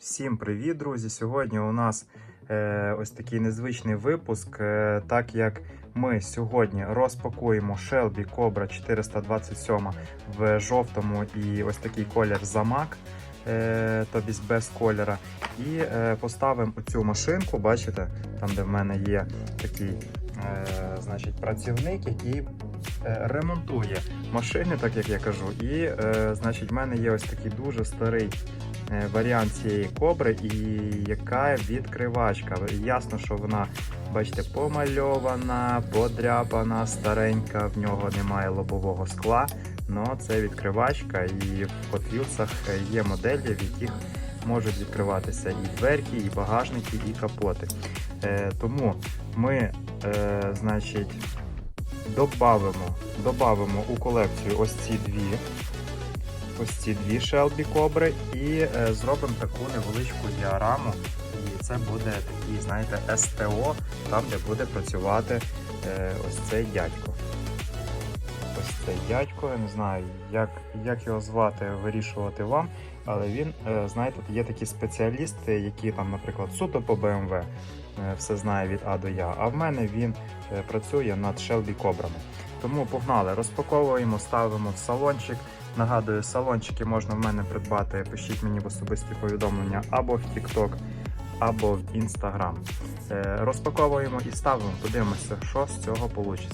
Всім привіт, друзі! Сьогодні у нас е, ось такий незвичний випуск, е, так як ми сьогодні розпакуємо Shelby Cobra 427 в жовтому і ось такий колір замак, е, тобі без кольора. І е, поставимо цю машинку, бачите, там де в мене є такий е, значить, працівник, який е, ремонтує машини, так як я кажу. І е, значить, в мене є ось такий дуже старий варіант цієї кобри, і яка відкривачка. Ясно, що вона, бачите, помальована, подряпана, старенька, в нього немає лобового скла. Но це відкривачка, і в Hot є моделі, в яких можуть відкриватися і дверки, і багажники, і капоти. Е, тому ми, е, значить, добавимо, добавимо у колекцію ось ці дві. Ось ці дві Shelby Кобри і е, зробимо таку невеличку діараму. І це буде такий, знаєте, СТО, там, де буде працювати е, ось цей дядько. Ось цей дядько, я не знаю, як, як його звати, вирішувати вам. Але він, е, знаєте, є такі спеціалісти, які там, наприклад, суто по BMW все знає від А до Я. А в мене він працює над Shelby Кобрами. Тому погнали, розпаковуємо, ставимо в салончик. Нагадую, салончики можна в мене придбати. Пишіть мені в особисті повідомлення або в TikTok, або в Instagram. Е, Розпаковуємо і ставимо, подивимося, що з цього вийде.